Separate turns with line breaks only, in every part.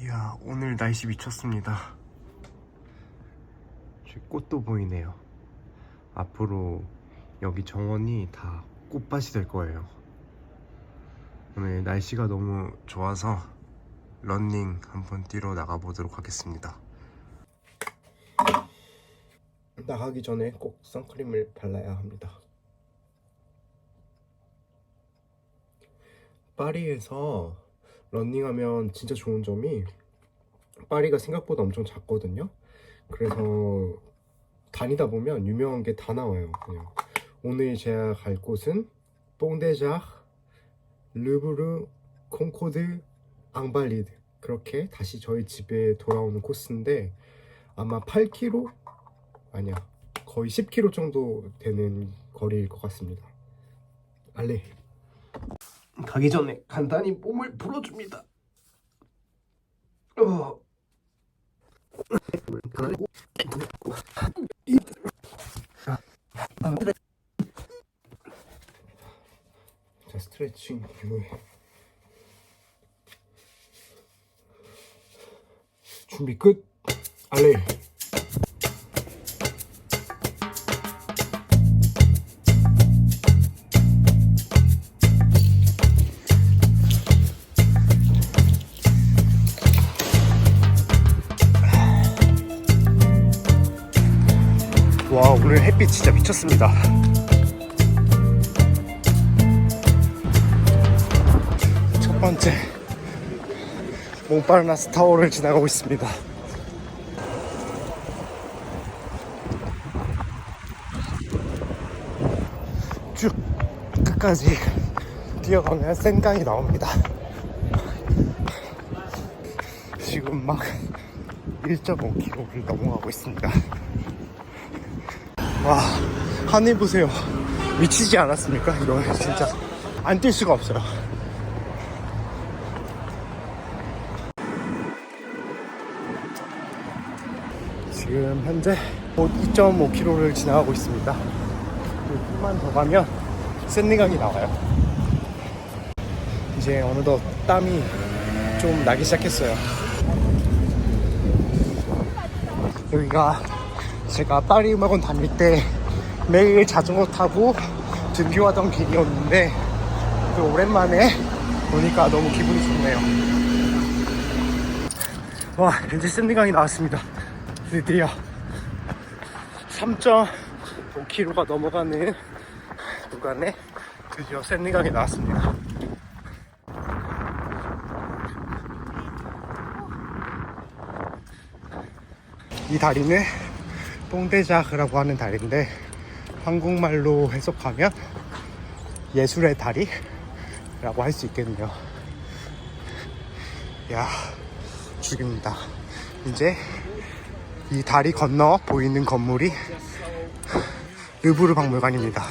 이야 오늘 날씨 미쳤습니다. 꽃도 보이네요 앞으로 여기 정원이 다 꽃밭이 될 거예요. 오늘 날씨가 너무 좋아서 런닝 한번 뛰러 나가보도록 하겠습니다. 나가기 전에 꼭 선크림을 발라야 합니다. 파리에서 런닝하면 진짜 좋은 점이 파리가 생각보다 엄청 작거든요. 그래서 다니다 보면 유명한 게 다 나와요. 그냥 오늘 제가 갈 곳은 뽕데자, 르브르, 콩코드, 앙발리드 그렇게 다시 저희 집에 돌아오는 코스인데 아마 8km 아니야 거의 10km 정도 되는 거리일 것 같습니다. 알레. 가기 전에 간단히 몸을 풀어줍니다. 어. 자 스트레칭 이후에 준비 끝. 알레. 와 오늘 햇빛 진짜 미쳤습니다. 첫 번째 몽파르나스 타워를 지나가고 있습니다. 쭉 끝까지 뛰어가면 센강이 나옵니다. 지금 막 1.5km를 넘어가고 있습니다 와 하늘 보세요. 미치지 않았습니까? 이거 진짜 안 뛸 수가 없어요. 지금 현재 2.5km를 지나가고 있습니다. 조금만 더 가면 샌리강이 나와요. 이제 어느덧 땀이 좀 나기 시작했어요. 여기가 제가 파리 음악원 다닐 때 매일 자전거 타고 등교하던 길이었는데 또 오랜만에 오니까 너무 기분이 좋네요. 와 이제 샌디강이 나왔습니다. 드디어 3.5km가 넘어가는 구간에 드디어 샌디강이 나왔습니다. 이 다리는 뽕대자크라고 하는 다리인데 한국말로 해석하면 예술의 다리라고 할 수 있겠네요. 야 죽입니다. 이제 이 다리 건너 보이는 건물이 르브르 박물관입니다.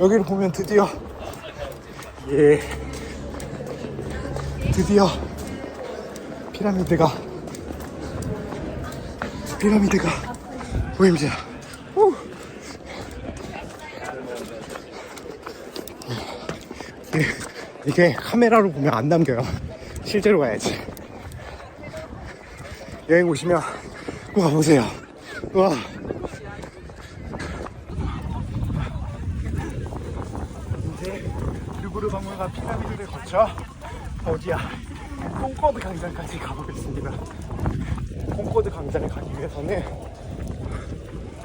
여기를 보면 드디어 예 드디어 피라미드가 피라미드가 보입니다. 후. 이게, 이게 카메라로 보면 안 남겨요. 실제로 가야지. 여행 오시면 와 보세요. 와. 이제 르브르 박물관 피라미드를 거쳐 어디야? 콩코드 광장까지 가보겠습니다. 콩코드 광장에 가기 위해서는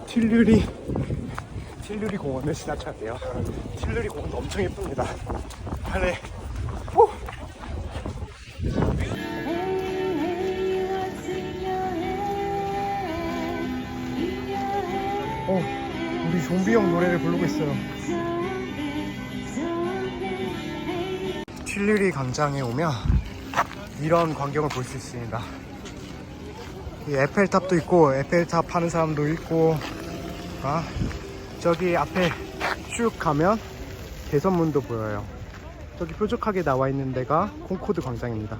틸르리 틸루리 공원을 지나쳐야 돼요. 틸루리 공원도 엄청 예쁩니다. 후! 어, 우리 좀비 형 노래를 부르고 있어요. 틸루리 광장에 오면 이런 광경을 볼 수 있습니다. 이 에펠탑도 있고 에펠탑 하는 사람도 있고 아 저기 앞에 쭉 가면 대선문도 보여요. 저기 뾰족하게 나와 있는 데가 콩코드 광장입니다.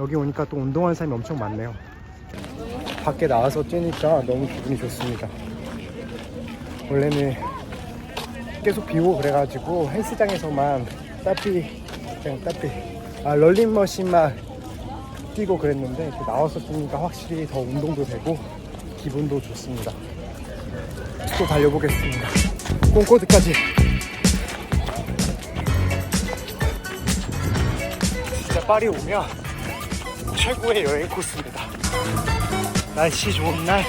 여기 오니까 또 운동하는 사람이 엄청 많네요. 밖에 나와서 뛰니까 너무 기분이 좋습니다. 원래는 계속 비 오고 그래가지고 헬스장에서만 따피 그냥 따피 아 럴링머신만 뛰고 그랬는데 나와서 뛰니까 확실히 더 운동도 되고 기분도 좋습니다. 또 달려보겠습니다. 콩코드까지. 진짜 파리 오면 최고의 여행 코스입니다. 날씨 좋은 날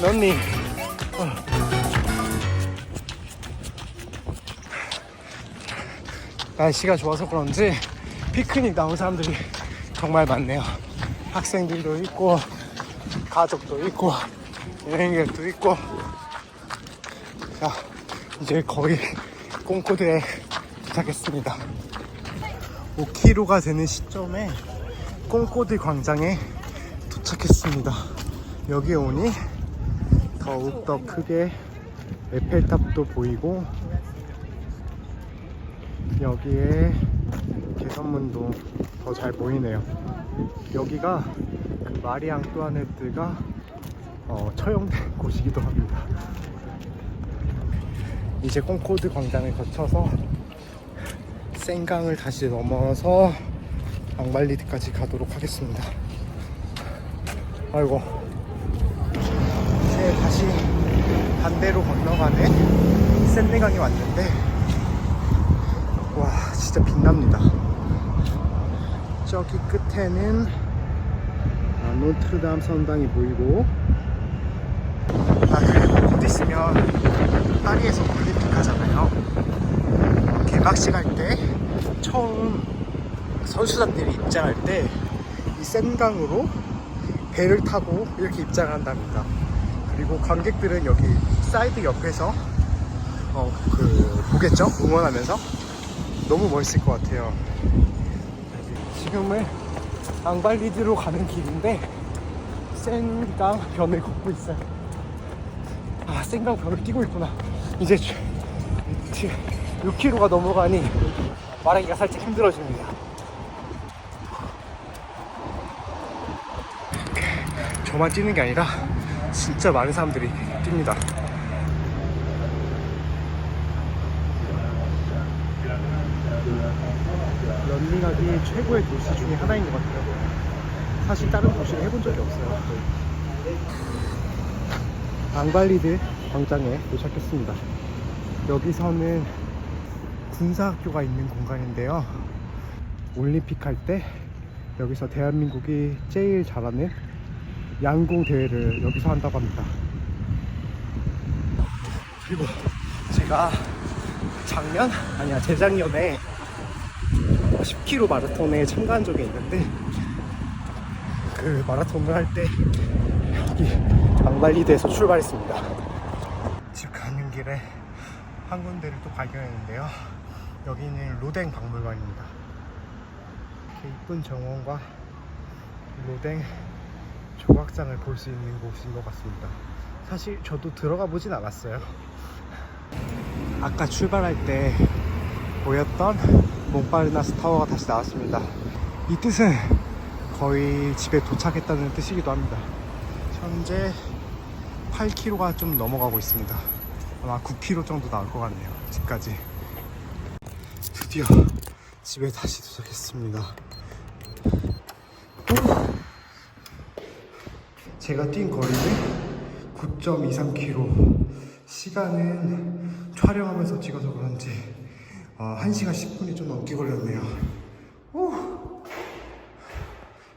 런닝. 어. 날씨가 좋아서 그런지 피크닉 나온 사람들이 정말 많네요. 학생들도 있고 가족도 있고 여행객도 있고 자 이제 거의 콩코드에 도착했습니다. 5km가 되는 시점에 콩코드 광장에 도착했습니다. 여기 오니 더욱더 크게 에펠탑도 보이고 여기에 개선문도 더 잘 보이네요. 여기가 그 마리 앙뚜아네트가 어, 처형된 곳이기도 합니다. 이제 콩코드 광장을 거쳐서 생강을 다시 넘어서 앙발리드까지 가도록 하겠습니다. 아이고 이제 다시 반대로 건너가는 샌내강에 왔는데 와 진짜 빛납니다. 저기 끝에는 아, 노트르담 성당이 보이고 아 그리고 곧 있으면 파리에서 올림픽 하잖아요. 어, 개막식 할 때 처음 선수단들이 입장할 때 이 센강으로 배를 타고 이렇게 입장한답니다. 그리고 관객들은 여기 사이드 옆에서 어 그 보겠죠? 응원하면서 너무 멋있을 것 같아요 지금은 앙발리드로 가는 길인데 센강 변을 걷고 있어요. 아 센강 변을 뛰고 있구나. 이제 6km가 넘어가니 말하기가 살짝 힘들어집니다. 저만 뛰는 게 아니라 진짜 많은 사람들이 뜁니다. 런닝하기 최고의 도시 중에 하나인 것 같아요. 사실 다른 도시를 해본 적이 없어요. 앙발리드 광장에 도착했습니다. 여기서는 군사학교가 있는 공간인데요. 올림픽 할 때 여기서 대한민국이 제일 잘하는 양궁 대회를 여기서 한다고 합니다. 그리고 제가 작년 아니야 재작년에 10km 마라톤에 참가한 적이 있는데 그 마라톤을 할 때 여기 앙발리드에서 출발했습니다. 집 가는 길에 한 군데를 또 발견했는데요. 여기는 로댕 박물관입니다. 이쁜 정원과 로댕 조각장을 볼 수 있는 곳인 것 같습니다. 사실 저도 들어가 보진 않았어요. 아까 출발할 때 보였던 몽파르나스 타워가 다시 나왔습니다. 이 뜻은 거의 집에 도착했다는 뜻이기도 합니다. 현재 8km가 좀 넘어가고 있습니다. 아마 9km 정도 나올 것 같네요. 집까지. 드디어 집에 다시 도착했습니다. 제가 뛴 거리는 9.23km. 시간은 촬영하면서 찍어서 그런지 어, 1시간 10분이 좀 넘게 걸렸네요. 오!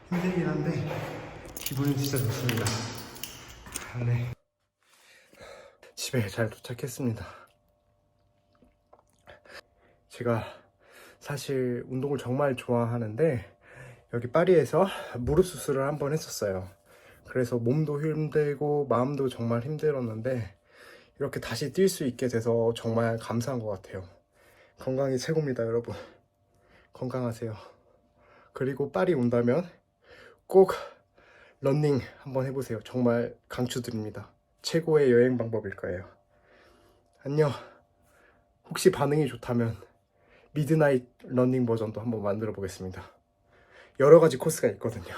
힘들긴 한데 기분은 진짜 좋습니다. 네. 집에 잘 도착했습니다. 제가 사실 운동을 정말 좋아하는데 여기 파리에서 무릎 수술을 한 번 했었어요. 그래서 몸도 힘들고 마음도 정말 힘들었는데 이렇게 다시 뛸 수 있게 돼서 정말 감사한 것 같아요. 건강이 최고입니다, 여러분. 건강하세요. 그리고 파리 온다면 꼭 런닝 한번 해보세요. 정말 강추드립니다. 최고의 여행 방법일 거예요. 안녕. 혹시 반응이 좋다면 미드나잇 런닝 버전도 한번 만들어 보겠습니다. 여러 가지 코스가 있거든요.